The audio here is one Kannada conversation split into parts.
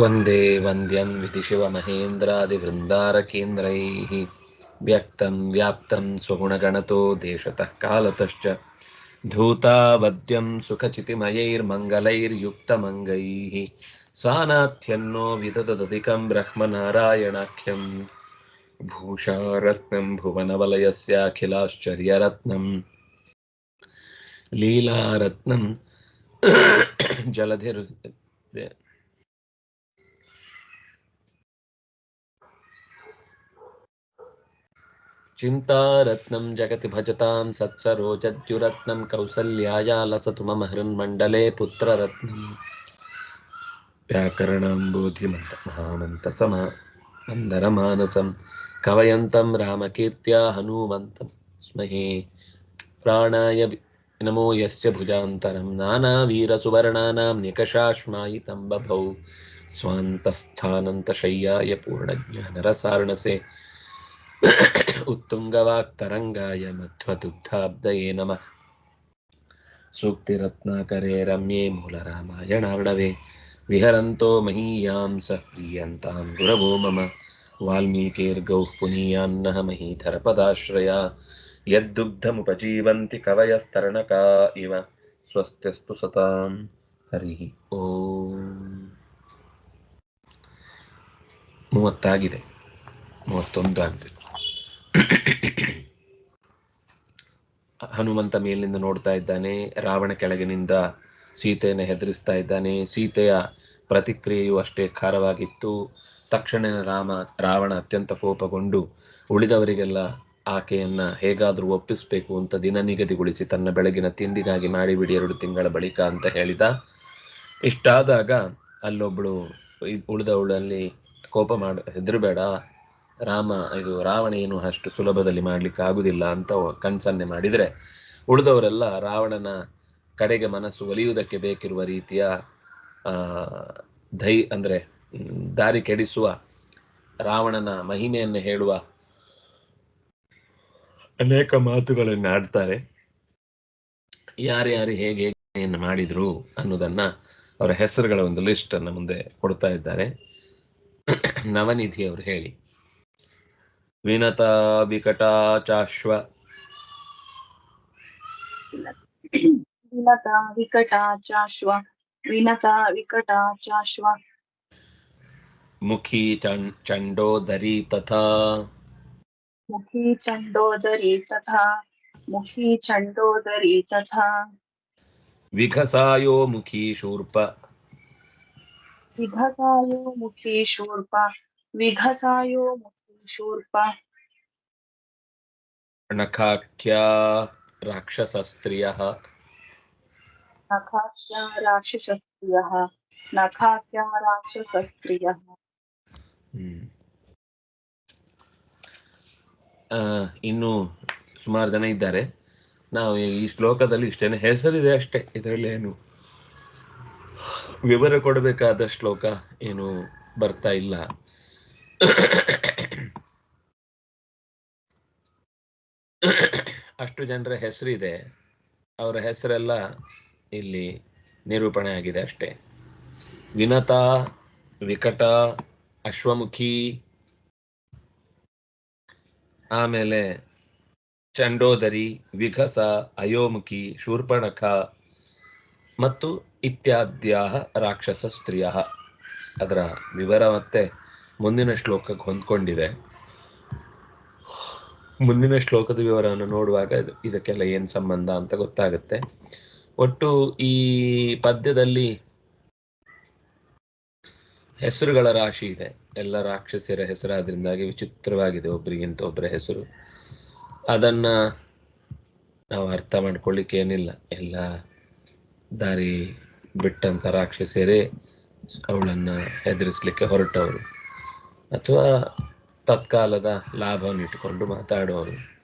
वन्दे वन्द्यं विधिशिवमहेन्द्रादिवृन्दारकेन्द्रैः व्यक्तं व्याप्तं स्वगुणगणतो देशतः कालतश्च धूतावद्यं सुखचितिमयैर्मङ्गलैर्युक्तमङ्गैः सानाथ्यन्नो विदददधिकं ब्रह्मनारायणाख्यं भूषारत्नं भुवनवलयस्याखिलाश्चर्यरत्नं लीलारत्नं जलधिर् चिन्तारत्नं जगति भजतां सत्सरोजद्युरत्नं कौसल्याया लसतु मम हृन्मण्डले पुत्ररत्नम्। व्याकरणाम्बोधिमन्त महामन्तसम मन्दरमानसं कवयन्तं रामकीर्त्या हनूमन्तं स्महे। प्राणाय नमो यस्य भुजान्तरं नानावीरसुवर्णानां निकषाश्मायितं बभौ। स्वान्तस्थानन्तशय्याय पूर्णज्ञानरसार्णसे। ಉತ್ತುಂಗವಾಕ್ ಉತ್ತುಂಗವಾಕ್ತರಂಗಾಯ ಮಧ್ವದುಗ್ಧಾಬ್ಧಯೇ ನಮಃ. ಸೂಕ್ತಿರತ್ನಾಕರೇ ರಮ್ಯೇ ಮೂಲರಾಮಾಯಣಾರ್ಣವೆ. ವಿಹರಂತೋ ಮಹೀಯಾಂ ಸಹ ಪ್ರಿಯಂತಾಂ ಗುರವೋ ಮಮ. ವಾಲ್ಮೀಕಿರ್ಗೌಃ ಪುನೀಯಾನ್ನಃ ಮಹೀಧರಪದಾಶ್ರಯ. ಯದ್ದುಗ್ಧಮುಪಜೀವಂತಿ ಕವಯಸ್ತರಣಕಾ ಇವ. ಸ್ವಸ್ತಿಸ್ತು ಸತಾಂ. ಹರಿ ಓಂ. ಮೂವತ್ತಾಗಿದೆ. ಮೂವತ್ತೊಂದು ಆಗಿದೆ ಹನುಮಂತ ಮೇಲಿನಿಂದ ನೋಡ್ತಾ ಇದ್ದಾನೆ, ರಾವಣ ಕೆಳಗಿನಿಂದ ಸೀತೆಯನ್ನು ಹೆದರಿಸ್ತಾ ಇದ್ದಾನೆ. ಸೀತೆಯ ಪ್ರತಿಕ್ರಿಯೆಯು ಅಷ್ಟೇ ಖಾರವಾಗಿತ್ತು. ತಕ್ಷಣ ರಾಮ, ರಾವಣ ಅತ್ಯಂತ ಕೋಪಗೊಂಡು, ಉಳಿದವರಿಗೆಲ್ಲ ಆಕೆಯನ್ನ ಹೇಗಾದರೂ ಒಪ್ಪಿಸಬೇಕು ಅಂತ ದಿನ ನಿಗದಿಗೊಳಿಸಿ ತನ್ನ ಬೆಳಗಿನ ತಿಂಡಿಗಾಗಿ ಮಾಡಿಬಿಡಿ ಎರಡು ತಿಂಗಳ ಬಳಿಕ ಅಂತ ಹೇಳಿದ. ಇಷ್ಟಾದಾಗ ಅಲ್ಲೊಬ್ಳು ಇದ್- ಉಳಿದವಳಲ್ಲಿ ಕೋಪ ಮಾಡ, ಹೆದರಬೇಡ. ರಾಮ, ಇದು ರಾವಣ ಏನು ಅಷ್ಟು ಸುಲಭದಲ್ಲಿ ಮಾಡ್ಲಿಕ್ಕೆ ಆಗುದಿಲ್ಲ ಅಂತ ಕಣ್ಸನ್ನೆ ಮಾಡಿದ್ರೆ ಉಳಿದವರೆಲ್ಲ ರಾವಣನ ಕಡೆಗೆ ಮನಸ್ಸು ಒಲಿಯುವುದಕ್ಕೆ ಬೇಕಿರುವ ರೀತಿಯ ಧೈ, ಅಂದ್ರೆ ದಾರಿ ಕೆಡಿಸುವ ರಾವಣನ ಮಹಿಮೆಯನ್ನು ಹೇಳುವ ಅನೇಕ ಮಾತುಗಳನ್ನು ಆಡ್ತಾರೆ. ಯಾರ್ಯಾರು ಹೇಗೆ ಹೇಗೆ ಮಾಡಿದ್ರು ಅನ್ನೋದನ್ನ ಅವರ ಹೆಸರುಗಳ ಒಂದು ಲಿಸ್ಟ್ ಅನ್ನ ಮುಂದೆ ಕೊಡ್ತಾ ಇದ್ದಾರೆ. ನವನಿಧಿ ಅವರು ಹೇಳಿ. ವಿನತ ವಿಕಟ ಚಾಶ್ವ ವಿನತ ವಿಕಟ ಚಾಶ್ವ ವಿನತ ವಿಕಟ ಚಾಶ್ವ ಮುಖಿ ಚಂ- ಚಂಡೋದರಿ ತಥಾ ಮುಖಿ ಚಂಡೋದರಿ ತಥಾ ಮುಖಿ ಚಂಡೋದರಿ ತಥಾ ವಿಘಸಾಯೋ ಮುಖಿ ಶೂರ್ಪ ವಿಘಸಾಯೋ ಮುಖಿ ಶೂರ್ಪ ವಿಘಸಾಯೋ ಮುಖಿ ಶೂರ್ಪ. ನಖಾಖ್ಯ ರಾಕ್ಷಸಸ್ತ್ರಿಯ. ನಖಾಖ್ಯ ರಾಕ್ಷಸಸ್ತ್ರಿಯ. ನಖಾಖ್ಯ ರಾಕ್ಷಸಸ್ತ್ರಿಯ. ಇನ್ನು ಸುಮಾರು ಜನ ಇದ್ದಾರೆ. ನಾವು ಈ ಶ್ಲೋಕದಲ್ಲಿ ಇಷ್ಟೇನೆ ಹೆಸರಿದೆ ಅಷ್ಟೇ. ಇದರಲ್ಲಿ ಏನು ವಿವರ ಕೊಡಬೇಕಾದ ಶ್ಲೋಕ ಏನು ಬರ್ತಾ ಇಲ್ಲ. ಅಷ್ಟು ಜನರ ಹೆಸರಿದೆ. ಅವರ ಹೆಸರೆಲ್ಲ ಇಲ್ಲಿ ನಿರೂಪಣೆ ಆಗಿದೆ ಅಷ್ಟೇ. ವಿನತ, ವಿಕಟ, ಅಶ್ವಮುಖಿ, ಆಮೇಲೆ ಚಂಡೋದರಿ, ವಿಘಸ, ಅಯೋಮುಖಿ, ಶೂರ್ಪಣಖ ಮತ್ತು ಇತ್ಯಾದ್ಯ ರಾಕ್ಷಸ ಸ್ತ್ರೀಯ ಅದರ ವಿವರ ಮತ್ತೆ ಮುಂದಿನ ಶ್ಲೋಕಕ್ಕೆ ಹೊಂದ್ಕೊಂಡಿದೆ. ಮುಂದಿನ ಶ್ಲೋಕದ ವಿವರವನ್ನು ನೋಡುವಾಗ ಇದು- ಇದಕ್ಕೆಲ್ಲ ಏನ್ ಸಂಬಂಧ ಅಂತ ಗೊತ್ತಾಗುತ್ತೆ. ಒಟ್ಟು ಈ ಪದ್ಯದಲ್ಲಿ ಹೆಸರುಗಳ ರಾಶಿ ಇದೆ. ಎಲ್ಲ ರಾಕ್ಷಸಿಯರ ಹೆಸರಾದ್ರಿಂದಾಗಿ ವಿಚಿತ್ರವಾಗಿದೆ. ಒಬ್ರಿಗಿಂತ ಒಬ್ಬರ ಹೆಸರು. ಅದನ್ನ ನಾವು ಅರ್ಥ ಮಾಡ್ಕೊಳ್ಳಿಕ್ಕೆ ಏನಿಲ್ಲ. ಎಲ್ಲ ದಾರಿ ಬಿಟ್ಟಂತ ರಾಕ್ಷಸಿಯರೇ ಅವಳನ್ನ ಹೆದರಿಸ್ಲಿಕ್ಕೆ ಹೊರಟವರು. ಅಥವಾ ತತ್ಕಾಲದ ಲಾಭವನ್ನು ಇಟ್ಟುಕೊಂಡು ಮಾತಾಡುವವರು.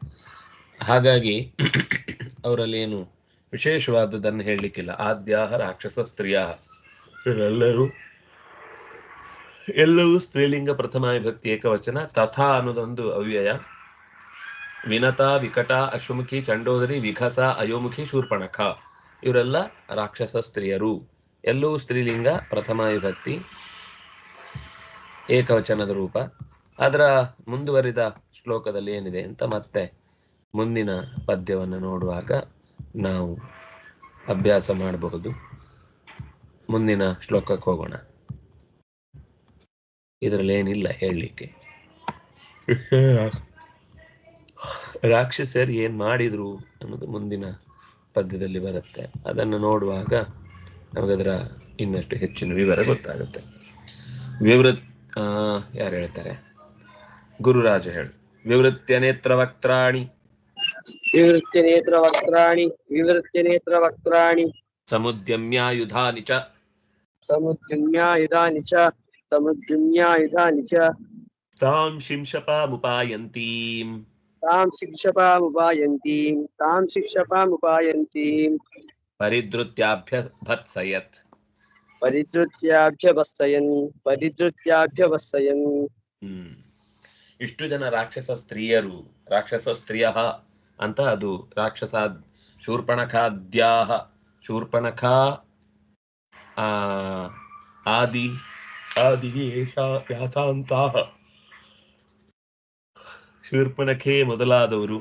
ಹಾಗಾಗಿ ಅವರಲ್ಲಿ ಏನು ವಿಶೇಷವಾದದ್ದನ್ನು ಹೇಳಲಿಕ್ಕಿಲ್ಲ. ಆದ್ಯಾಹ ರಾಕ್ಷಸ ಸ್ತ್ರೀಯ ಇವರೆಲ್ಲರೂ ಎಲ್ಲವೂ ಸ್ತ್ರೀಲಿಂಗ ಪ್ರಥಮ ವಿಭಕ್ತಿ ಏಕವಚನ ತಥಾ ಅನ್ನೋದೊಂದು ಅವ್ಯಯ. ವಿನತ, ವಿಕಟ, ಅಶ್ವಮುಖಿ, ಚಂಡೋದರಿ, ವಿಘಸ, ಅಯೋಮುಖಿ, ಶೂರ್ಪಣಖ. ಇವರೆಲ್ಲ ರಾಕ್ಷಸ ಸ್ತ್ರೀಯರು. ಎಲ್ಲವೂ ಸ್ತ್ರೀಲಿಂಗ ಪ್ರಥಮ ವಿಭಕ್ತಿ ಏಕವಚನದ ರೂಪ. ಅದರ ಮುಂದುವರಿದ ಶ್ಲೋಕದಲ್ಲಿ ಏನಿದೆ ಅಂತ ಮತ್ತೆ ಮುಂದಿನ ಪದ್ಯವನ್ನು ನೋಡುವಾಗ ನಾವು ಅಭ್ಯಾಸ ಮಾಡಬಹುದು. ಮುಂದಿನ ಶ್ಲೋಕಕ್ಕೆ ಹೋಗೋಣ. ಇದರಲ್ಲಿ ಏನಿಲ್ಲ ಹೇಳಲಿಕ್ಕೆ. ರಾಕ್ಷಸರು ಏನ್ ಮಾಡಿದ್ರು ಅನ್ನೋದು ಮುಂದಿನ ಪದ್ಯದಲ್ಲಿ ಬರುತ್ತೆ. ಅದನ್ನು ನೋಡುವಾಗ ನಮಗದರ ಇನ್ನಷ್ಟು ಹೆಚ್ಚಿನ ವಿವರ ಗೊತ್ತಾಗುತ್ತೆ. ವಿವೃತ್ ಆ, ಯಾರು ಹೇಳ್ತಾರೆ? ಗುರುರಾಜ ಹೇಳು ವಿವೃತ್ಯ ನೇತ್ರ ವಕ್ರಾಣಿ ವಿವೃತ್ಯ ನೇತ್ರ ವಕ್ರಾಣಿ ವಿವೃತ್ಯ ನೇತ್ರ ವಕ್ರಾಣಿ ಸಮುದ್ಯಮ್ಯಾಯುಧಾನಿ ಚ ಸಮುದ್ಯುಮ್ಯಾಯುಧಾನಿ ಚ ಸಮುದ್ಯುಮ್ಯಾಯುಧಾನಿ ಚ ತಾಂ ಶಿಂಶಪಾಮುಪಾಯಂತೀಂ ತಾಂ ಶಿಕ್ಷಪಾಮುಪಾಯಂತೀಂ ತಾಂ ಶಿಕ್ಷಪಾಮುಪಾಯಂತೀಂ ಪರಿಧೃತ್ಯಾಭ್ಯ ಭತ್ಸಯತ್ ಪರಿಧೃತ್ಯಾಭ್ಯವತ್ಸಯನ್ ಪರಿಧೃತ್ಯಾಭ್ಯವತ್ಸಯನ್ ಹ್ಮ್ ಇಷ್ಟು ಜನ ರಾಕ್ಷಸ ಸ್ತ್ರೀಯರು, ರಾಕ್ಷಸ ಸ್ತ್ರೀಯ ಅಂತ ಅದು ರಾಕ್ಷಸ ಶೂರ್ಪಣಖಾದ್ಯಾಹ, ಶೂರ್ಪಣಖ ಆದಿ ಆದಿ ವ್ಯಾಸಾಂತಹ. ಶೂರ್ಪಣಖೆ ಮೊದಲಾದವರು.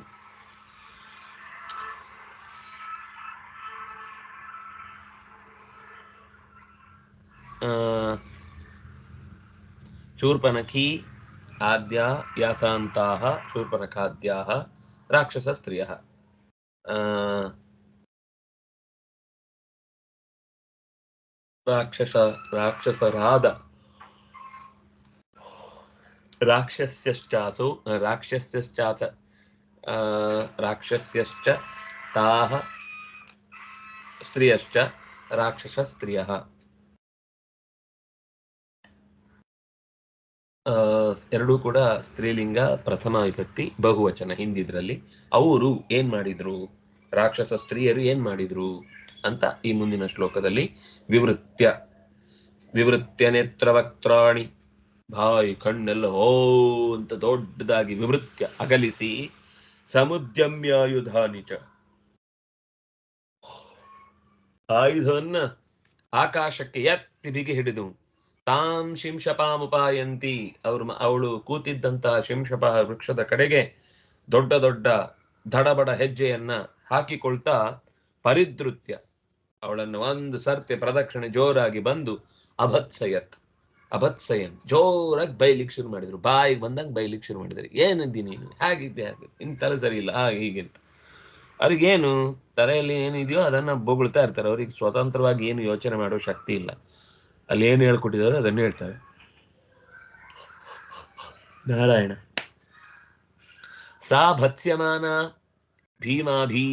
ಆ ಶೂರ್ಪನಖಿ ಆದ್ಯ ಯಾಸಾಂತಾಹ ಶೂರ್ಪನಖಾದ್ಯಾಹ ರಾಕ್ಷಸ ಸ್ತ್ರೀಯಃ ಆ, ರಾಕ್ಷಸ ರಾಕ್ಷಸರಾದ ರಾಕ್ಷಸ್ಯಶ್ಚಾಸು ರಾಕ್ಷಸ್ಯಶ್ಚಾಸ ಆ, ಎರಡೂ ಕೂಡ ಸ್ತ್ರೀಲಿಂಗ ಪ್ರಥಮ ವಿಭಕ್ತಿ ಬಹುವಚನ ಹಿಂದಿದ್ರಲ್ಲಿ. ಅವರು ಏನ್ ಮಾಡಿದ್ರು? ರಾಕ್ಷಸ ಸ್ತ್ರೀಯರು ಏನ್ ಮಾಡಿದ್ರು? ಅಂತ ಈ ಮುಂದಿನ ಶ್ಲೋಕದಲ್ಲಿ ವಿವೃತ್ಯ. ವಿವೃತ್ಯ ನೇತ್ರವಕ್ತ್ರಾಣಿ. ಬಾಯಿ ಕಣ್ಣೆಲ್ಲ ಓ ಅಂತ ದೊಡ್ಡದಾಗಿ ವಿವೃತ್ಯ ಅಗಲಿಸಿ, ಸಮುದ್ಯಮ್ಯಾಯುಧಾನಿಚ. ಆಯುಧವನ್ನ ಆಕಾಶಕ್ಕೆ ಎತ್ತಿ ಬಿಗಿ ಹಿಡಿದು. ತಾಂ ಶಿಂಶಪಾಮುಪಾಯಂತಿ. ಅವ್ರ ಅವಳು ಕೂತಿದ್ದಂತಹ ಶಿಂಶಪ ವೃಕ್ಷದ ಕಡೆಗೆ ದೊಡ್ಡ ದೊಡ್ಡ ದಡಬಡ ಹೆಜ್ಜೆಯನ್ನ ಹಾಕಿಕೊಳ್ತಾ ಪರಿದೃತ್ಯ. ಅವಳನ್ನು ಒಂದು ಸರ್ತಿ ಪ್ರದಕ್ಷಿಣೆ ಜೋರಾಗಿ ಬಂದು ಅಭತ್ಸಯತ್. ಅಭತ್ಸಯನ್. ಜೋರಾಗಿ ಬೈಲಿಕ್ ಶುರು ಮಾಡಿದ್ರು. ಬಾಯಿಗೆ ಬಂದಂಗೆ ಬೈಲಿಕ್ ಶುರು ಮಾಡಿದ್ರು. ಏನಿದ್ದಿ ನೀನು? ಹೇಗಿದ್ದೆ ಹಾಗೆ ನಿನ್ ತಲೆ ಸರಿ ಇಲ್ಲ. ಹಾಗೆ ಹೀಗೆ ಅಂತ. ಅವ್ರಿಗೇನು ತಲೆಯಲ್ಲಿ ಏನಿದೆಯೋ ಅದನ್ನ ಬೊಗಳ್ತಾ ಇರ್ತಾರೆ. ಅವ್ರಿಗೆ ಸ್ವತಂತ್ರವಾಗಿ ಏನು ಯೋಚನೆ ಮಾಡೋ ಶಕ್ತಿ ಇಲ್ಲ. ಅಲ್ಲಿ ಏನು ಹೇಳ್ಕೊಟ್ಟಿದ್ದಾರೆ ಅದನ್ನು ಹೇಳ್ತಾರೆ. ನಾರಾಯಣ. ಸಾ ಭತ್ಸ್ಯಮಾನ ಭೀಮಾಭೀ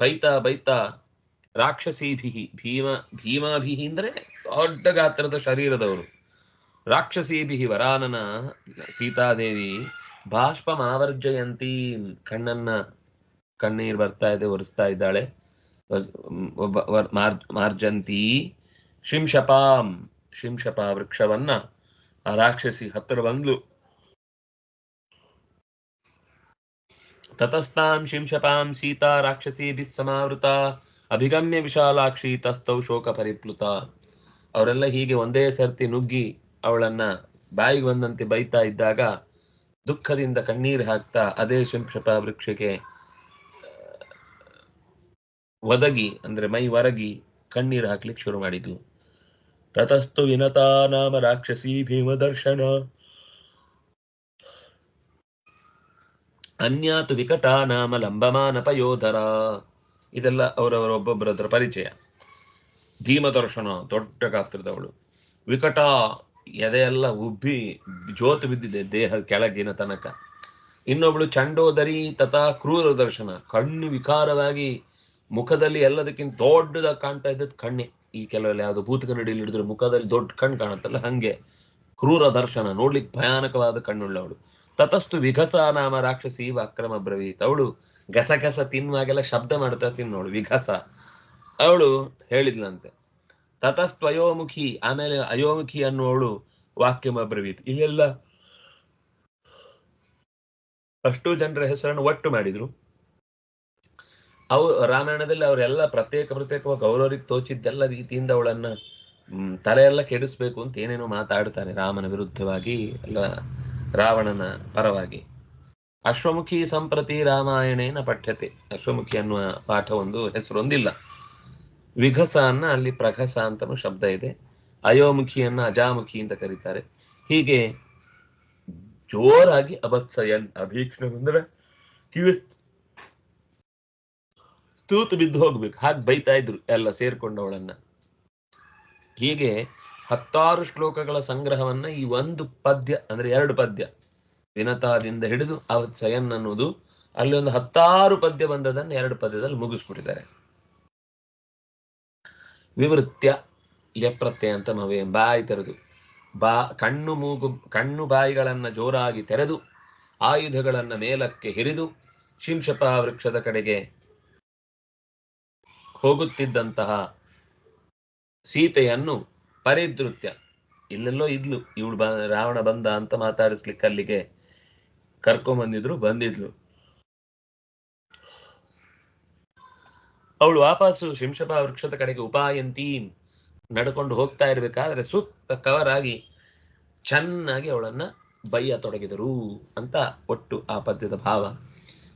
ಬೈತ ಬೈತಾ ರಾಕ್ಷಸೀಭಿ ಭೀಮ ಭೀಮಾಭಿ ಅಂದ್ರೆ ದೊಡ್ಡ ಗಾತ್ರದ ಶರೀರದವರು. ರಾಕ್ಷಸೀಭಿ ವರಾನನ ಸೀತಾದೇವಿ ಬಾಷ್ಪ ಮಾವರ್ಜಯಂತಿ ಕಣ್ಣನ್ನ ಕಣ್ಣೀರ್ ಬರ್ತಾ ಇದೆ, ಒರೆಸ್ತಾ ಇದ್ದಾಳೆ. ಮಾರ್ಜಂತಿ ಶಿಂಶಪಾಂ ಶಿಂಶಪ ವೃಕ್ಷವನ್ನ ಆ ರಾಕ್ಷಸಿ ಹತ್ತಿರ ಬಂದ್ಲು. ತತಸ್ತಾಂ ಶಿಂಶಪಾಂ ಸೀತಾ ರಾಕ್ಷಸಿ ಸಮಾವೃತ, ಅಭಿಗಮ್ಯ ವಿಶಾಲಾಕ್ಷಿ ತಸ್ತೌ ಶೋಕ ಪರಿಪ್ಲುತ. ಅವರೆಲ್ಲ ಹೀಗೆ ಒಂದೇ ಸರ್ತಿ ನುಗ್ಗಿ ಅವಳನ್ನ ಬಾಯಿಗೆ ಬಂದಂತೆ ಬೈತಾ ಇದ್ದಾಗ ದುಃಖದಿಂದ ಕಣ್ಣೀರು ಹಾಕ್ತಾ ಅದೇ ಶಿಂಶಪ ವೃಕ್ಷಕ್ಕೆ ಒದಗಿ, ಅಂದ್ರೆ ಮೈ ಒರಗಿ ಕಣ್ಣೀರು ಹಾಕ್ಲಿಕ್ಕೆ ಶುರು ಮಾಡಿದ್ಲು. ತತಸ್ತು ವಿನತಾ ನಾಮ ರಾಕ್ಷಸಿ ಭೀಮದರ್ಶನ ಅನ್ಯಾತು ವಿಕಟ ನಾಮ ಲಂಬಮಾನ ಪಯೋಧರ ಇದೆಲ್ಲ ಅವರವರ ಒಬ್ಬೊಬ್ಬರದ್ರ ಪರಿಚಯ. ಭೀಮದರ್ಶನ, ದೊಡ್ಡ ಗಾತ್ರದವಳು. ವಿಕಟ ಎದೆಯೆಲ್ಲ ಉಬ್ಬಿ ಜೋತು ಬಿದ್ದಿದೆ ದೇಹ ಕೆಳಗಿನ ತನಕ. ಇನ್ನೊಬ್ಳು ಚಂಡೋದರಿ ತಥಾ ಕ್ರೂರ ದರ್ಶನ. ಕಣ್ಣು ವಿಕಾರವಾಗಿ ಮುಖದಲ್ಲಿ ಎಲ್ಲದಕ್ಕಿಂತ ದೊಡ್ಡದಾಗಿ ಕಾಣ್ತಾ ಇದ್ದದ್ದು ಕಣ್ಣೆ. ಈ ಕೆಲವೆಲ್ಲ ಯಾವುದು ಭೂತ ಕನ್ನಡಿಯಲ್ಲಿ ಹಿಡಿದ್ರೆ ಮುಖದಲ್ಲಿ ದೊಡ್ಡ ಕಣ್ಣು ಕಾಣುತ್ತಲ್ಲ, ಹಂಗೆ ಕ್ರೂರ ದರ್ಶನ ನೋಡ್ಲಿಕ್ಕೆ ಭಯಾನಕವಾದ ಕಣ್ಣುಳ್ಳವಳು. ತತಸ್ತು ವಿಘಸ ನಾಮ ರಾಕ್ಷಸಿ ಅಕ್ರಮ ಬ್ರವೀತ್. ಅವಳು ಗಸಗಸ ತಿನ್ನುವಾಗೆಲ್ಲ ಶಬ್ದ ಮಾಡ್ತಾ ತಿನ್ನೋಳು, ವಿಘಸ. ಅವಳು ಹೇಳಿದ್ಲಂತೆ, ತತಸ್ತು ಅಯೋಮುಖಿ, ಆಮೇಲೆ ಅಯೋಮುಖಿ ಅನ್ನುವಳು ವಾಕ್ಯಮ ಬ್ರವೀತ್. ಇಲ್ಲೆಲ್ಲ ಅಷ್ಟು ಜನರ ಹೆಸರನ್ನು ಒಟ್ಟು ಮಾಡಿದ್ರು. ಅವು ರಾಮಾಯಣದಲ್ಲಿ ಅವರೆಲ್ಲ ಪ್ರತ್ಯೇಕ ಪ್ರತ್ಯೇಕವಾಗಿ ಗೌರವರಿಗೆ ತೋಚಿದ್ದೆಲ್ಲ ರೀತಿಯಿಂದ ಅವಳನ್ನ ಹ್ಮ್, ತಲೆಯೆಲ್ಲ ಕೆಡಿಸ್ಬೇಕು ಅಂತ ಏನೇನೋ ಮಾತಾಡ್ತಾನೆ ರಾಮನ ವಿರುದ್ಧವಾಗಿ ಅಲ್ಲ ರಾವಣನ ಪರವಾಗಿ. ಅಶ್ವಮುಖಿ ಸಂಪ್ರತಿ ರಾಮಾಯಣೇನ ಪಠ್ಯತೆ. ಅಶ್ವಮುಖಿ ಅನ್ನುವ ಪಾಠ ಒಂದು ಹೆಸರೊಂದಿಲ್ಲ ವಿಘಸ ಅನ್ನ ಅಲ್ಲಿ ಪ್ರಘಸ ಅಂತನೂ ಶಬ್ದ ಇದೆ. ಅಯೋಮುಖಿಯನ್ನ ಅಜಾಮುಖಿ ಅಂತ ಕರೀತಾರೆ. ಹೀಗೆ ಜೋರಾಗಿ ಅಭತ್ಸಯನ್ ಅಭೀಕ್ಷಣ ಅಂದ್ರೆ ಕಿವಿ ತೂತು ಬಿದ್ದು ಹೋಗ್ಬೇಕು. ಹಾಗೆ ಬೈತಾ ಇದ್ರು ಎಲ್ಲ ಸೇರ್ಕೊಂಡವಳನ್ನ. ಹೀಗೆ ಹತ್ತಾರು ಶ್ಲೋಕಗಳ ಸಂಗ್ರಹವನ್ನ ಈ ಒಂದು ಪದ್ಯ, ಅಂದ್ರೆ ಎರಡು ಪದ್ಯ ವಿನತಾದಿಂದ ಹಿಡಿದು ಅವತ್ಸಯನ್ ಅನ್ನೋದು, ಅಲ್ಲಿ ಒಂದು ಹತ್ತಾರು ಪದ್ಯ ಬಂದದನ್ನ ಎರಡು ಪದ್ಯದಲ್ಲಿ ಮುಗಿಸ್ಬಿಟ್ಟಿದ್ದಾರೆ. ವಿವೃತ್ಯ ಲೆಪ್ರತ್ಯ ಅಂತ ಮವೆ ಬಾಯಿ ತೆರೆದು ಬಾ, ಕಣ್ಣು ಮೂಗು, ಕಣ್ಣು ಬಾಯಿಗಳನ್ನ ಜೋರಾಗಿ ತೆರೆದು, ಆಯುಧಗಳನ್ನ ಮೇಲಕ್ಕೆ ಹಿರಿದು ಶಿಂಶಪ ವೃಕ್ಷದ ಕಡೆಗೆ ಹೋಗುತ್ತಿದ್ದಂತಹ ಸೀತೆಯನ್ನು ಪರಿದೃತ್ಯ. ಇಲ್ಲೆಲ್ಲೋ ಇದ್ಲು, ಇವಳು ರಾವಣ ಬಂದ ಅಂತ ಮಾತಾಡಿಸ್ಲಿಕ್ಕೆ ಅಲ್ಲಿಗೆ ಕರ್ಕೊಂಬಂದಿದ್ರು ಬಂದಿದ್ಲು. ಅವಳು ವಾಪಸ್ಸು ಶಿಂಶಪ ವೃಕ್ಷದ ಕಡೆಗೆ ಉಪಾಯಂತಿ ನಡ್ಕೊಂಡು ಹೋಗ್ತಾ ಇರ್ಬೇಕಾದ್ರೆ ಸುತ್ತ ಕವರ್ ಆಗಿ ಚೆನ್ನಾಗಿ ಅವಳನ್ನ ಬೈಯತೊಡಗಿದರು ಅಂತ ಒಟ್ಟು ಆ ಪದ್ಯದ ಭಾವ.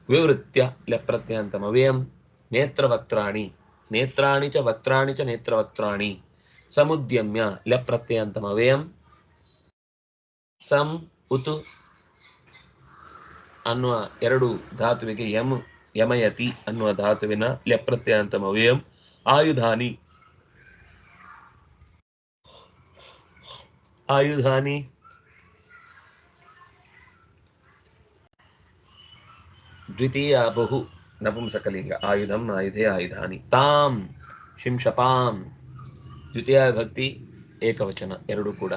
ವಿವೃತ್ಯ, ಲೆಪ್ರತ್ಯ ಅಂತ ಮವ್ಯಂ ನೇತ್ರವಕ್ತ್ರಾಣಿ ನೇತ್ರಾಣಿ ಚ ವಕ್ತಾಣಿ ಚ ನೇತ್ರವಕ್ತ್ರಾಣಿ ಸಮುದ್ಯಮ್ಯ ಲೆಪ್ರತ್ಯ ಅಂತ ಅವಯಂ ಸಂ ಉತು ಅನ್ನುವ ಎರಡು ಧಾತುವಿಗೆ ಯಮ ಯಮಯತಿ ಅನ್ನುವ ಧಾತುವಿನ ಲೆಪ್ರತ್ಯ ಅಂತ ಅವಯಂ ಆಯುಧಾನಿ ಆಯುಧಾನಿ ದ್ವಿತೀಯ ಬಹು ನಪುಂಸಕಲಿಂಗ ಆಯುಧಂ ಆಯುಧೇ ಆಯುಧಾನಿ. ತಾಂ ಶಿಂಶಪಾಂ ದ್ವಿತೀಯ ಭಕ್ತಿ ಏಕವಚನ. ಎರಡು ಕೂಡ.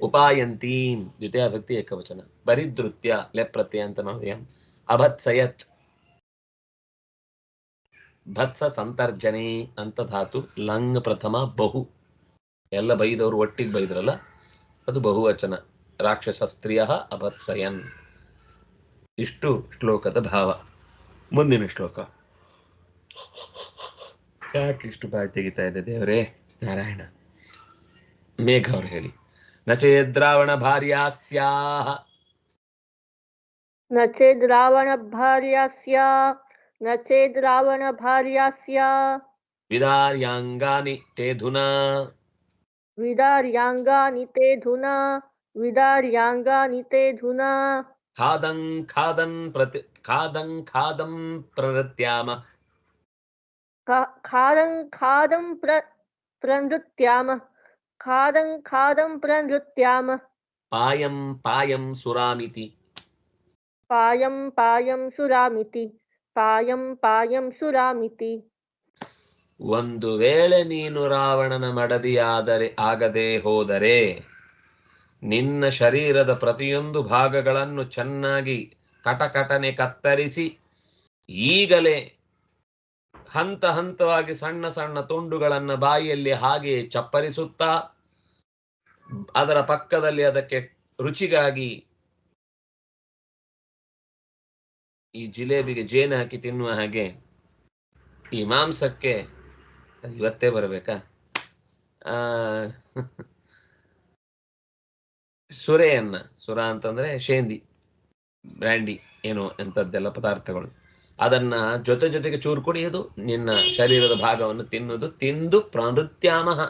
ಉಪಾಯಂತೀಂ. ದ್ವಿತೀಯ ಭಕ್ತಿ ಏಕವಚನ. ಪರಿದೃತ್ಯ ಲೆಪ್ರತ್ಯ ಅಂತ ಮಹ್ಯಂ ಅಭತ್ಸಯತ್. ಭತ್ಸ ಸಂತರ್ಜನೆ ಅಂತ ಧಾತು. ಲಂಗ್ ಪ್ರಥಮ ಬಹು. ಎಲ್ಲ ಬೈದವರು ಒಟ್ಟಿಗೆ ಬೈದ್ರಲ್ಲ, ಅದು ಬಹುವಚನ. ರಾಕ್ಷಸ ಸ್ತ್ರೀಯ ಅಭತ್ಸಯನ್. ಇಷ್ಟು ಶ್ಲೋಕದ ಭಾವ. ಮುಂದಿನ ಶ್ಲೋಕ ಯಾಕೆ ಇಷ್ಟು ಬಾಯಿ ತೆಗಿತಾ ಇದೆ ದೇವರೇ ನಾರಾಯಣ ಮೇಘ ಅವ್ರು ಹೇಳಿ ನಚೇದ್ರಾವಣ ಭಾರ್ಯಾಸ್ಯಾಹ न चेद् रावणभार्यास्य न चेद् रावणभार्यास्य ವಿದಾರ್ಯಾಂಗಾನಿ ತೇಧುನಾ विदार्याङ्गानि ते धुना विदार्याङ्गानि ते धुना ಖಾದಂ ಖಾದನ್ ಪ್ರತಿ ಖಾದಂ ಖಾದಂ ಪ್ರವೃತ್ಯಾಮ. ಖಾದಂ ಖಾದಂ ಪ್ರ ಪ್ರನೃತ್ಯಾಮ. ಖಾದಂ ಖಾದಂ ಪ್ರನೃತ್ಯಾಮ. ಪಾಯಂ ಪಾಯಂ ಸುರಾಮಿತಿ. ಪಾಯಂ ಪಾಯಂ ಸುರಾಮಿತಿ. ಪಾಯಂ ಪಾಯಂ ಸುರಾಮಿತಿ. ಒಂದು ವೇಳೆ ನೀನು ರಾವಣನ ಮಡದಿಯಾದರೆ ಆಗದೆ ಹೋದರೆ ನಿನ್ನ ಶರೀರದ ಪ್ರತಿಯೊಂದು ಭಾಗಗಳನ್ನು ಚೆನ್ನಾಗಿ ಕಟಕಟನೆ ಕತ್ತರಿಸಿ ಈಗಲೇ ಹಂತ ಹಂತವಾಗಿ ಸಣ್ಣ ಸಣ್ಣ ತುಂಡುಗಳನ್ನ ಬಾಯಿಯಲ್ಲಿ ಹಾಗೆ ಚಪ್ಪರಿಸುತ್ತಾ ಅದರ ಪಕ್ಕದಲ್ಲಿ ಅದಕ್ಕೆ ರುಚಿಗಾಗಿ ಈ ಜಿಲೇಬಿಗೆ ಜೇನು ಹಾಕಿ ತಿನ್ನುವ ಹಾಗೆ ಈ ಮಾಂಸಕ್ಕೆ ಇವತ್ತೇ ಬರಬೇಕಾ? ಆ, ಸುರೆಯನ್ನ, ಸುರ ಅಂತಂದ್ರೆ ಶೇಂದಿ. ಬ್ರ್ಯಾಂಡಿ ಏನು ಎಂಥದ್ದೆಲ್ಲ ಪದಾರ್ಥಗಳು. ಅದನ್ನ ಜೊತೆ ಜೊತೆಗೆ ಚೂರು ಕುಡಿಯೋದು ನಿನ್ನ ಶರೀರದ ಭಾಗವನ್ನು ತಿನ್ನುದು, ತಿಂದು ಪ್ರಾಣೃತ್ಯಾಮಹ,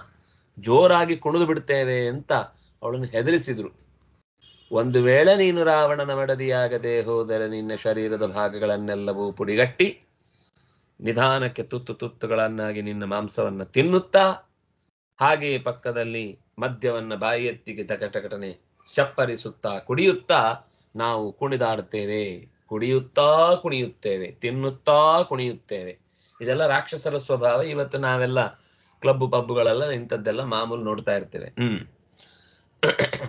ಜೋರಾಗಿ ಕುಣಿದು ಬಿಡ್ತೇವೆ ಅಂತ ಅವಳನ್ನು ಹೆದರಿಸಿದ್ರು. ಒಂದು ವೇಳೆ ನೀನು ರಾವಣನ ಮಡದಿಯಾಗದೆ ಹೋದರೆ ನಿನ್ನ ಶರೀರದ ಭಾಗಗಳನ್ನೆಲ್ಲವೂ ಪುಡಿಗಟ್ಟಿ, ನಿಧಾನಕ್ಕೆ ತುತ್ತು ತುತ್ತುಗಳನ್ನಾಗಿ ನಿನ್ನ ಮಾಂಸವನ್ನ ತಿನ್ನುತ್ತಾ ಹಾಗೆಯೇ ಪಕ್ಕದಲ್ಲಿ ಮದ್ಯವನ್ನ ಬಾಯಿಯೆತ್ತಿಗೆ ಟಕಟಕಟನೆ ಚಪ್ಪರಿಸುತ್ತಾ ಕುಡಿಯುತ್ತಾ ನಾವು ಕುಣಿದಾಡುತ್ತೇವೆ ಕುಡಿಯುತ್ತಾ ಕುಣಿಯುತ್ತೇವೆ ತಿನ್ನುತ್ತಾ ಕುಣಿಯುತ್ತೇವೆ. ಇದೆಲ್ಲ ರಾಕ್ಷಸರ ಸ್ವಭಾವ. ಇವತ್ತು ನಾವೆಲ್ಲ ಕ್ಲಬ್ ಪಬ್ಗಳೆಲ್ಲ ಇಂಥದ್ದೆಲ್ಲ ಮಾಮೂಲು ನೋಡ್ತಾ ಇರ್ತೇವೆ. ಹ್ಮ್.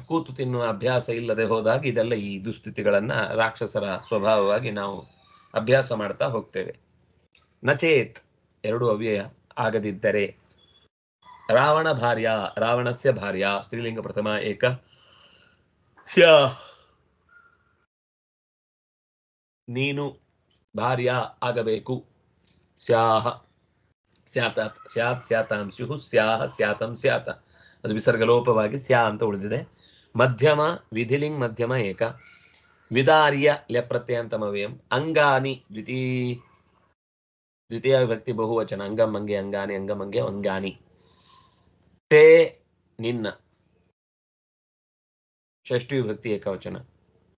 ಕೂತು ತಿನ್ನುವ ಅಭ್ಯಾಸ ಇಲ್ಲದೆ ಹೋದಾಗ ಇದೆಲ್ಲ ಈ ದುಸ್ಥಿತಿಗಳನ್ನ ರಾಕ್ಷಸರ ಸ್ವಭಾವವಾಗಿ ನಾವು ಅಭ್ಯಾಸ ಮಾಡ್ತಾ ಹೋಗ್ತೇವೆ. ನಚೇತ್ ಎರಡು ಅವ್ಯಯ ಆಗದಿದ್ದರೆ. ರಾವಣ ಭಾರ್ಯ ರಾವಣಸ್ಯ ಭಾರ್ಯ ಸ್ತ್ರೀಲಿಂಗ ಪ್ರಥಮ ಏಕ. ಸ್ಯಾ ನೀನು ಭಾರ್ಯ ಆಗಬೇಕು. ಸ್ಯಾಹ, ಸ್ಯಾತ, ಸ್ಯಾತ್ ಸ್ಯಾತಾಂ ಸ್ಯುಃ ಸ್ಯಾಹ, ಸ್ಯಾತಂ, ಸ್ಯಾತ. ಅದು ವಿಸರ್ಗಲೋಪವಾಗಿ ಸ್ಯಾ ಅಂತ ಉಳಿದಿದೆ. ಮಧ್ಯಮ, ವಿಧಿಲಿಂಗ್ ಮಧ್ಯಮ ಏಕ. ವಿದಾರ್ಯ ಲ್ಯಪ್ರತ್ಯಂತಮವ್ಯಯಂ ಅಂಗಾನಿ, ದ್ವಿತೀ, ದ್ವಿತೀಯ ವಿಭಕ್ತಿ ಬಹುವಚನ. ಅಂಗಮಂಗೆ ಅಂಗಾನಿ ಅಂಗಮಂಗೆ ಅಂಗಾನಿ. ತೇ, ನಿನ್ನ. ಷಷ್ಠಿ ವಿಭಕ್ತಿ ಏಕವಚನ.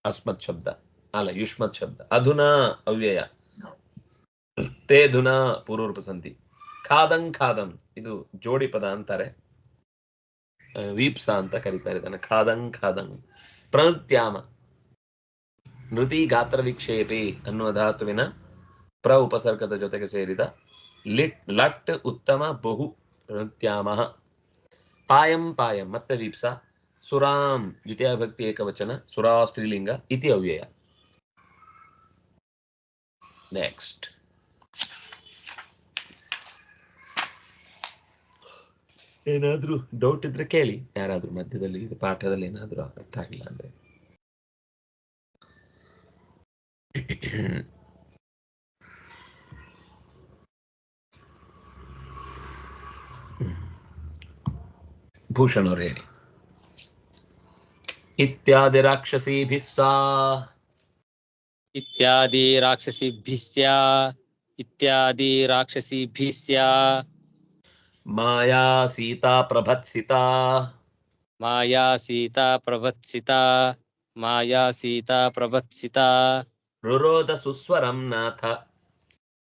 ಅಸ್ಮತ್ ಶಬ್ದ. ಅಲ್ಲ ಯುಷ್ಮತ್ ಶಬ್ದ ಅಧುನಾ ಅವ್ಯಯ. ತೇ ಧುನಾ ಪೂರ್ವರೂಪಸಂತಿ ಖಾದಂ ಖಾದಂ. ಇದು ಜೋಡಿ ಪದ ಅಂತಾರೆ. ವೀಪ್ಸ ಅಂತ ಕರೀತಾರೆ ಇದನ್ನ ಖಾದಂ ಖಾದಂ. ಪ್ರನೃತ್ಯಾಮ ನೃತಿ ಗಾತ್ರ ವಿಕ್ಷೇಪಿ ಅನ್ನುವ ಧಾತುವಿನ ಪ್ರ ಉಪಸರ್ಗದ ಜೊತೆಗೆ ಸೇರಿದ ಲಿಟ್, ಲಟ್, ಉತ್ತಮ, ಬಹು ನೃತ್ಯಾಮ ಪಾಯಂ ಪಾಯಂ. ಮತ್ತೆ ವೀಪ್ಸ. ಸುರಾಂ. ದ್ವಿತೀಯ ಭಕ್ತಿ ಏಕವಚನ. ಸುರಾ ಸ್ತ್ರೀಲಿಂಗ ಇತಿ ಅವ್ಯಯ. ನೆಕ್ಸ್ಟ್ ಏನಾದ್ರೂ ಡೌಟ್ ಇದ್ರೆ ಕೇಳಿ. ಯಾರಾದ್ರೂ ಮಧ್ಯದಲ್ಲಿ ಇದು, ಪಾಠದಲ್ಲಿ ಏನಾದ್ರೂ ಅರ್ಥ ಆಗಿಲ್ಲ ಅಂದ್ರೆ. ಭೂಷಣ್ ಅವ್ರು ಹೇಳಿ. ಇತ್ಯಾದಿ इत्यादि राक्षसी राक्षसीभ्यः इत्यादि राक्षसी राक्षसीभ्यः माया सीता प्रभत्सिता। माया सीता प्रभत्सिता माया सीता प्रभत्सिता। रुरोद सुस्वरम नाथ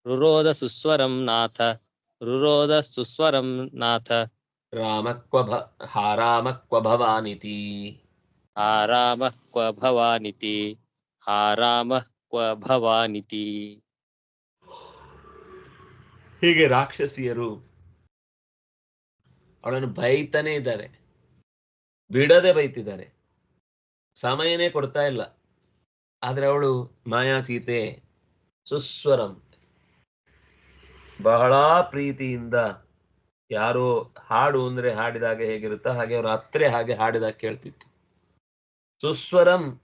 रुरोद सुस्वरम नाथ रुरोद सुस्वरम नाथ रामक्व हारामक्व भवानिति आरामक्व भवानिति ಆರಾಮ ಕ್ವ ಭವಾನಿತಿ. ಹೀಗೆ ರಾಕ್ಷಸಿಯರು ಅವಳನ್ನು ಬೈತಾನೆ ಇದ್ದಾರೆ. ಬಿಡದೆ ಬೈತಿದ್ದಾರೆ. ಸಮಯನೇ ಕೊಡ್ತಾ ಇಲ್ಲ. ಆದ್ರೆ ಅವಳು ಮಾಯಾ ಸೀತೆ ಸುಸ್ವರಂ. ಬಹಳ ಪ್ರೀತಿಯಿಂದ ಯಾರೋ ಹಾಡು ಅಂದ್ರೆ ಹಾಡಿದಾಗ ಹೇಗಿರುತ್ತ ಹಾಗೆ ಅವ್ರ ಅತ್ರೆ ಹಾಗೆ ಹಾಡಿದಾಗ ಕೇಳ್ತಿತ್ತು. ಸುಸ್ವರಂ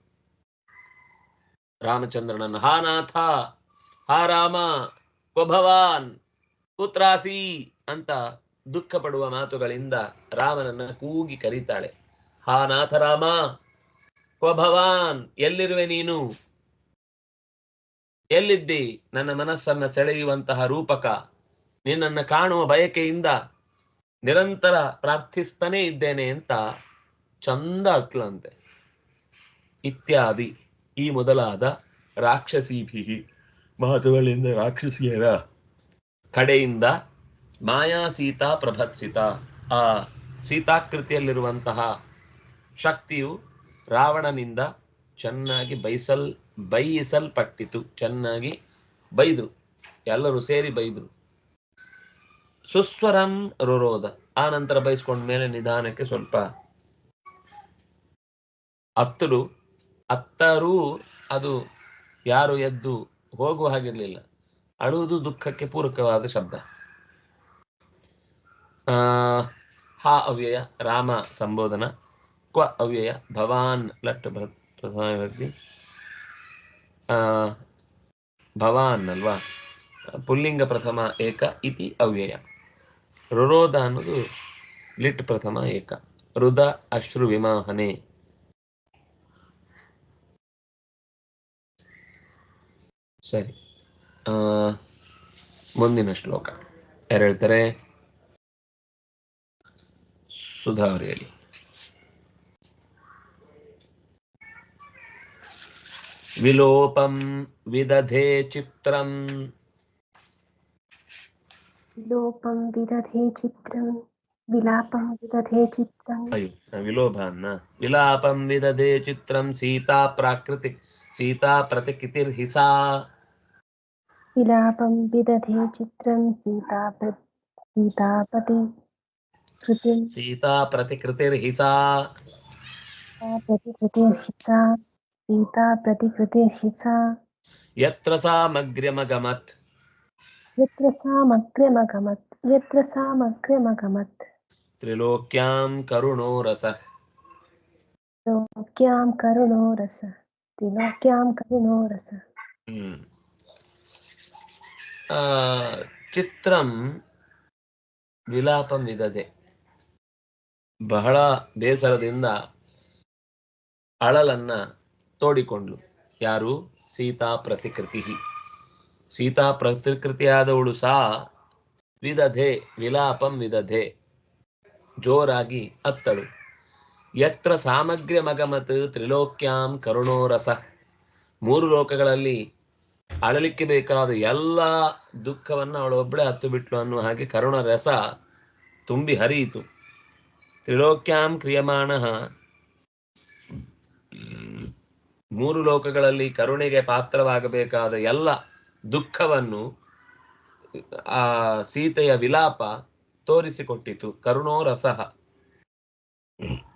ರಾಮಚಂದ್ರನನ್ನು, ಹಾ ನಾಥ, ಹಾ ರಾಮ ಭವಾನ್ ಕುತ್ರಾಸಿ ಅಂತ ದುಃಖ ಪಡುವ ಮಾತುಗಳಿಂದ ರಾಮನನ್ನ ಕೂಗಿ ಕರೀತಾಳೆ. ಹಾ ನಾಥ ರಾಮ ಕ್ವ ಭವಾನ್, ಎಲ್ಲಿರುವೆ ನೀನು? ಎಲ್ಲಿದ್ದಿ? ನನ್ನ ಮನಸ್ಸನ್ನ ಸೆಳೆಯುವಂತಹ ರೂಪಕ. ನಿನ್ನನ್ನು ಕಾಣುವ ಬಯಕೆಯಿಂದ ನಿರಂತರ ಪ್ರಾರ್ಥಿಸ್ತಾನೇ ಇದ್ದೇನೆ ಅಂತ ಚಂದ ಅತ್ಲಂತೆ ಇತ್ಯಾದಿ. ಈ ಮೊದಲಾದ ರಾಕ್ಷಸೀಭಿ ಮಾತುಗಳಿಂದ ರಾಕ್ಷಸಿಯರ ಕಡೆಯಿಂದ ಮಾಯಾ ಸೀತಾ ಪ್ರಭತ್ಸಿತ ಆ ಸೀತಾಕೃತಿಯಲ್ಲಿರುವಂತಹ ಶಕ್ತಿಯು ರಾವಣನಿಂದ ಚೆನ್ನಾಗಿ ಬೈಸಲ್ ಬೈಯಿಸಲ್ಪಟ್ಟಿತು ಚೆನ್ನಾಗಿ ಬೈದ್ರು. ಎಲ್ಲರೂ ಸೇರಿ ಬೈದ್ರು. ಸುಸ್ವರಂ ರುರೋಧ ಆ ನಂತರ ಬೈಸ್ಕೊಂಡ ಮೇಲೆ ನಿಧಾನಕ್ಕೆ ಸ್ವಲ್ಪ ಅತ್ತರು ಅತ್ತರೂ ಅದು ಯಾರು ಎದ್ದು ಹೋಗುವ ಹಾಗಿರ್ಲಿಲ್ಲ. ಅಳುವುದು ದುಃಖಕ್ಕೆ ಪೂರಕವಾದ ಶಬ್ದ. ಹಾ ಅವ್ಯಯ, ರಾಮ ಸಂಬೋಧನ, ಕ್ವ ಅವ್ಯಯ, ಭವಾನ್ ಲಟ್ ಪ್ರಥಮ ಭವಾನ್ ಅಲ್ವಾ? ಪುಲ್ಲಿಂಗ ಪ್ರಥಮ ಏಕ ಇತಿ ಅವ್ಯಯ. ರುರೋಧ ಅನ್ನೋದು ಲಿಟ್ ಪ್ರಥಮ ಏಕ. ರುದ ಅಶ್ರು ವಿಮಾಹನೆ ಸರಿ ಆ ಮುಂದಿನ ಶ್ಲೋಕ ಯಾರು ಹೇಳ್ತಾರೆ ಸುಧಾ ಅವ್ರು ಹೇಳಿ ವಿಲೋಪಂ ವಿದಧೆ ಚಿತ್ರಂ ವಿಲೋಪಂ ವಿದಧೆ ಚಿತ್ರಂ ವಿಲಾಪಂ ವಿದಧೆ ಚಿತ್ರಂ ಅಯ್ಯೋ ನಾ ವಿಲೋಭ ಅನ್ನ ವಿಲಾಪಂ ವಿದಧೆ ಚಿತ್ರಂ ಸೀತಾ ಪ್ರಾಕೃತಿ ಸೀತಾ ಪ್ರತಿಕಿತಿರ್ಹಿಸಾ ವಿಲಾಪಂ ವಿದಧೆ ಚಿತ್ರಂ ಸೀತಾ ಪ್ರ- ಸೀತಾಪತಿ ಕೃತಿಂ ಸೀತಾ ಪ್ರತಿಕೃತಿರ್ಹಿಸಾ ಪ್ರತಿಕೃತಿರ್ಹಿತಾ ಸೀತಾ ಪ್ರತಿಕೃತಿರ್ಹಿತಾ ಯತ್ರ ಸಾಮಗ್ರ್ಯಮಗಮತ್ ಯತ್ರ ಸಾಮಗ್ರ್ಯಮಗಮತ್ ಯತ್ರ ಸಾಮಗ್ರ್ಯಮಗಮತ್ ತ್ರಿಲೋಕ್ಯಾಂ ಕರುಣೋ ರಸಃ ಲೋಕ್ಯಾಂ ಕರುಣೋ ರಸ ತ್ರಿಲೋಕ್ಯಾಂ ಕರುಣೋ ರಸ ಹ್ಮ್. ಆ, ಚಿತ್ರಂ ವಿಲಾಪಂ ವಿದದೆ. ಬಹಳ ಬೇಸರದಿಂದ ಅಳಲನ್ನ ತೋಡಿಕೊಂಡ್ಲು. ಯಾರು? ಸೀತಾ ಪ್ರತಿಕೃತಿ ಸೀತಾ ಪ್ರತಿಕೃತಿಯಾದವಳು ಸಾ ವಿದಧೆ, ವಿಲಾಪಂ ವಿದಧೆ. ಜೋರಾಗಿ ಅತ್ತಳು ಯತ್ರ ಸಾಮಗ್ರ್ಯ ಮಗಮತ್ ತ್ರಿಲೋಕ್ಯಾಂ ಕರುಣೋರಸ. ಮೂರು ಲೋಕಗಳಲ್ಲಿ ಅಳಲಿಕ್ಕೆ ಬೇಕಾದ ಎಲ್ಲ ದುಃಖವನ್ನ ಅವಳೊಬ್ಬಳೆ ಹತ್ತು ಬಿಟ್ಲು ಅನ್ನುವ ಹಾಗೆ ಕರುಣ ರಸ ತುಂಬಿ ಹರಿಯಿತು. ತ್ರಿಲೋಕ್ಯಾಂ ಕ್ರಿಯಮಾಣ. ಮೂರು ಲೋಕಗಳಲ್ಲಿ ಕರುಣೆಗೆ ಪಾತ್ರವಾಗಬೇಕಾದ ಎಲ್ಲ ದುಃಖವನ್ನು ಆ ಸೀತೆಯ ವಿಲಾಪ ತೋರಿಸಿಕೊಟ್ಟಿತು. ಕರುಣೋ ರಸ.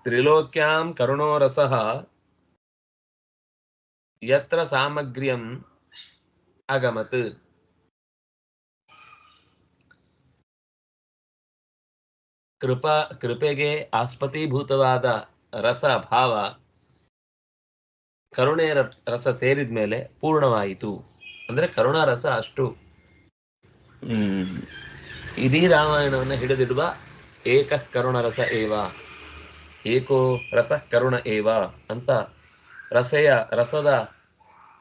ತ್ರಿಲೋಕ್ಯಾಂ ಕರುಣೋ ರಸ. ಯತ್ರ ಸಾಮಗ್ರ್ಯಂ ಅಗಮತ್ ಕೃಪಾ ಕೃಪೆಗೆ ಆಸ್ಪತೀಭೂತವಾದ ರಸ ಭಾವ ಕರುಣೆ ರಸ ಸೇರಿದ ಮೇಲೆ ಪೂರ್ಣವಾಯಿತು. ಅಂದ್ರೆ ಕರುಣಾ ರಸ ಅಷ್ಟು. ಹ್ಮ್. ಇಡೀ ರಾಮಾಯಣವನ್ನು ಹಿಡಿದಿಡುವ ಏಕ ಕರುಣ ರಸ ಏವ? ಏಕೋ ರಸ ಕರುಣ ಏವ? ಅಂತ ರಸೆಯ ರಸದ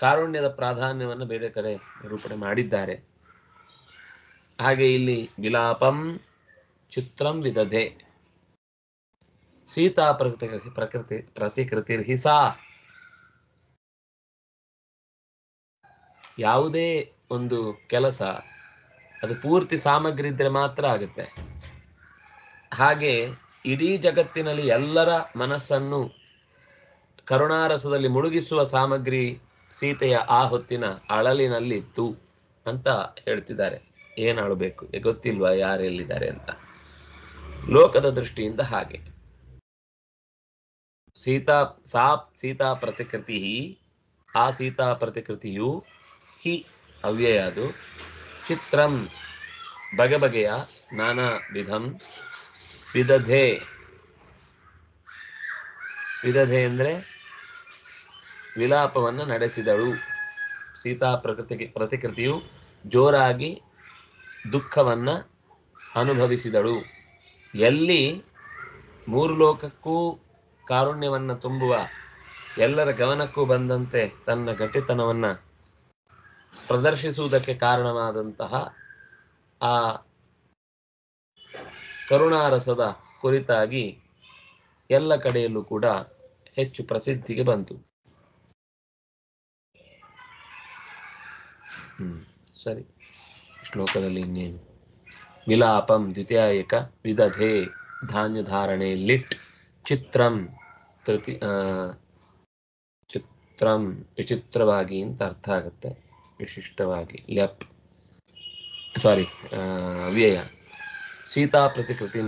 ಕಾರುಣ್ಯದ ಪ್ರಾಧಾನ್ಯವನ್ನು ಬೇರೆ ಕಡೆ ನಿರೂಪಣೆ ಮಾಡಿದ್ದಾರೆ. ಹಾಗೆ ಇಲ್ಲಿ ವಿಲಾಪಂ ಚಿತ್ರಂ ವಿದಧೆ. ಸೀತಾ ಪ್ರಕೃತಿ ಪ್ರಕೃತಿ ಪ್ರತಿಕೃತಿ ಹಿಸಾ ಯಾವುದೇ ಒಂದು ಕೆಲಸ ಅದು ಪೂರ್ತಿ ಸಾಮಗ್ರಿ ಇದ್ರೆ ಮಾತ್ರ ಆಗುತ್ತೆ. ಹಾಗೆ ಇಡೀ ಜಗತ್ತಿನಲ್ಲಿ ಎಲ್ಲರ ಮನಸ್ಸನ್ನು ಕರುಣಾರಸದಲ್ಲಿ ಮುಳುಗಿಸುವ ಸಾಮಗ್ರಿ ಸೀತೆಯ ಆ ಹೊತ್ತಿನ ಅಳಲಿನಲ್ಲಿತ್ತು ಅಂತ ಹೇಳ್ತಿದ್ದಾರೆ. ಏನ್ ಅಳಬೇಕು? ಗೊತ್ತಿಲ್ವಾ ಯಾರೆಲ್ಲಿದ್ದಾರೆ ಅಂತ? ಲೋಕದ ದೃಷ್ಟಿಯಿಂದ ಹಾಗೆ. ಸೀತಾ, ಸಾ, ಸೀತಾ ಪ್ರತಿಕೃತಿ ಆ ಸೀತಾ ಪ್ರತಿಕೃತಿಯು ಹಿ ಅವ್ಯಯ ಅದು ಚಿತ್ರಂ ಬಗೆ ಬಗೆಯ ನಾನಾ ವಿಧಂ ವಿಧಧೆ ವಿಧಧೆ ಅಂದ್ರೆ ವಿಲಾಪವನ್ನು ನಡೆಸಿದಳು. ಸೀತಾ ಪ್ರಕೃತಿ ಪ್ರತಿಕೃತಿಯು ಜೋರಾಗಿ ದುಃಖವನ್ನ ಅನುಭವಿಸಿದಳು. ಎಲ್ಲಿ ಮೂರು ಲೋಕಕ್ಕೂ ಕಾರುಣ್ಯವನ್ನು ತುಂಬುವ ಎಲ್ಲರ ಗಮನಕ್ಕೂ ಬಂದಂತೆ ತನ್ನ ಗಟ್ಟಿತನವನ್ನು ಪ್ರದರ್ಶಿಸುವುದಕ್ಕೆ ಕಾರಣವಾದಂತಹ ಆ ಕರುಣಾರಸದ ಕುರಿತಾಗಿ ಎಲ್ಲ ಕಡೆಯಲ್ಲೂ ಕೂಡ ಹೆಚ್ಚು ಪ್ರಸಿದ್ಧಿಗೆ ಬಂತು. ಸರಿ. ಶ್ಲೋಕದಲ್ಲಿ ಇನ್ನೇನು? ವಿಲಾಪಂ ದ್ವಿತೀಯಕ ವಿದಧೆ ಧಾನ್ಯ ಧಾರಣೆ ಲಿಟ್ ಚಿತ್ರಂ ತೃತಿ ಆ, ಚಿತ್ರಂ ವಿಚಿತ್ರವಾಗಿ ಅಂತ ಅರ್ಥ ಆಗುತ್ತೆ. ವಿಶಿಷ್ಟವಾಗಿ. ಲ್ಯಪ್ ಸಾರಿ ಅವ್ಯಯ. ಸೀತಾ ಪ್ರತಿಕೃತಿ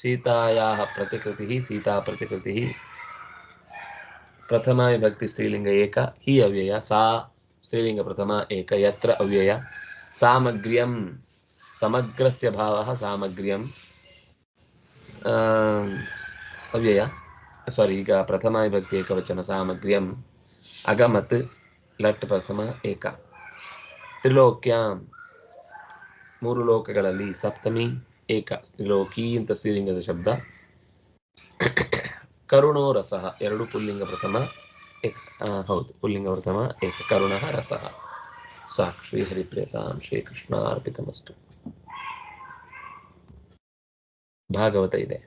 ಸೀತಾಯಾ ಪ್ರತಿಕೃತಿ ಸೀತಾ ಪ್ರತಿಕೃತಿ ಪ್ರಥಮ ವಿಭಕ್ತಿ ಸ್ತ್ರೀಲಿಂಗ ಏಕ ಹಿ ಅವ್ಯಯ. ಸಾ ಸ್ತ್ರೀಲಿಂಗ ಪ್ರಥಮ ಏಕ ಯತ್ರ ಅವ್ಯಯ. ಸಾಮಗ್ರ್ಯಂ. ಸಮಗ್ರಸ್ಯ ಭಾವ ಸಾಮಗ್ರ್ಯಂ. ಅವ್ಯಯ. ಸಾರಿ, ಈಗ ಪ್ರಥಮ ವಿಭಕ್ತಿ ಏಕವಚನ ಸಾಮಗ್ರ್ಯಂ. ಅಗಮತ್, ಲಟ್ ಪ್ರಥಮ ಏಕ. ತ್ರಿಲೋಕ್ಯಾಂ. ಮೂರು ಲೋಕಗಳಲ್ಲಿ ಸಪ್ತಮಿ ಏಕ. ತ್ರಿಲೋಕಿ ಅಂತ ಸ್ತ್ರೀಲಿಂಗದ ಶಬ್ದ. ಕರುಣೋ ರಸಃ ಎರಡು ಪುಲ್ಲಿಂಗ ಪ್ರಥಮ. ಹೌದು ಪುಲ್ಲಿಂಗ ವರ್ತಮ ಏಕ ಕರುಣ ರಸ ಸಾಕ್ಷಿ ಹರಿಪ್ರೇತಾಂ ಶ್ರೀಕೃಷ್ಣ ಅರ್ಪಿತಮಸ್ತು ಭಾಗವತ ಇದೆ.